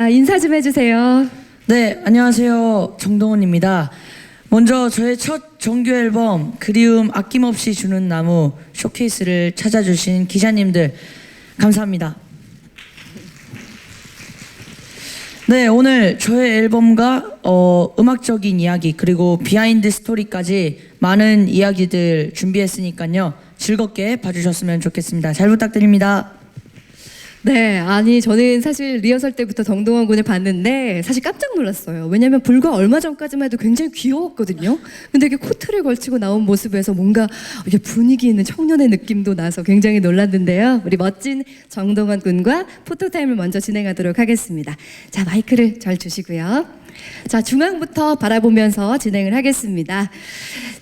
아, 인사 좀 해주세요. 네, 안녕하세요. 정동원입니다. 먼저 저의 첫 정규 앨범 그리움 아낌없이 주는 나무 쇼케이스를 찾아주신 기자님들 감사합니다. 네, 오늘 저의 앨범과 어, 음악적인 이야기 그리고 비하인드 스토리까지 많은 이야기들 준비했으니까요. 즐겁게 봐주셨으면 좋겠습니다. 잘 부탁드립니다. 네, 아니 저는 사실 리허설 때부터 정동원 군을 봤는데 사실 깜짝 놀랐어요. 왜냐하면 불과 얼마 전까지만 해도 굉장히 귀여웠거든요. 근데 이게 코트를 걸치고 나온 모습에서 뭔가 이게 분위기 있는 청년의 느낌도 나서 굉장히 놀랐는데요. 우리 멋진 정동원 군과 포토타임을 먼저 진행하도록 하겠습니다. 자, 마이크를 잘 주시고요. 자, 중앙부터 바라보면서 진행을 하겠습니다.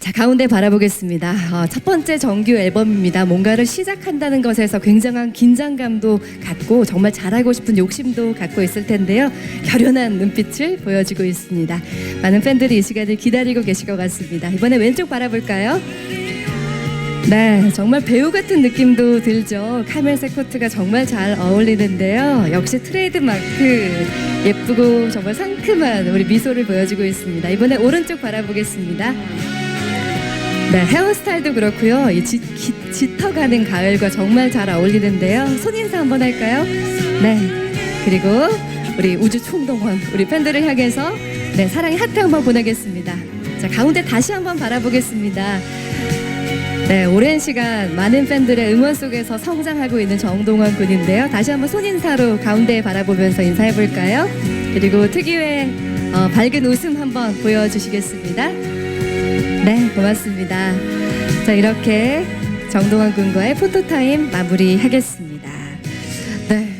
자, 가운데 바라보겠습니다. 어, 첫 번째 정규 앨범입니다. 뭔가를 시작한다는 것에서 굉장한 긴장감도 갖고 정말 잘하고 싶은 욕심도 갖고 있을 텐데요. 결연한 눈빛을 보여주고 있습니다. 많은 팬들이 이 시간을 기다리고 계실 것 같습니다. 이번에 왼쪽 바라볼까요? 네, 정말 배우 같은 느낌도 들죠. 카멜색 코트가 정말 잘 어울리는데요. 역시 트레이드 마크 예쁘고 정말 상큼한 우리 미소를 보여주고 있습니다. 이번에 오른쪽 바라보겠습니다. 네, 헤어스타일도 그렇고요. 이 짙, 깃- 짙어 가는 가을과 정말 잘 어울리는데요. 손인사 한번 할까요? 네, 그리고 우리 우주 총동원 우리 팬들을 향해서 네 사랑의 하트 한번 보내겠습니다. 자 가운데 다시 한번 바라보겠습니다. 네, 오랜 시간 많은 팬들의 응원 속에서 성장하고 있는 정동원 군인데요. 다시 한번 손인사로 가운데 바라보면서 인사해 볼까요? 그리고 특유의 어, 밝은 웃음 한번 보여주시겠습니다. 네, 고맙습니다. 자, 이렇게 정동원 군과의 포토타임 마무리하겠습니다. 네.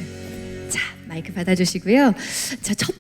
자, 마이크 받아주시고요. 자, 첫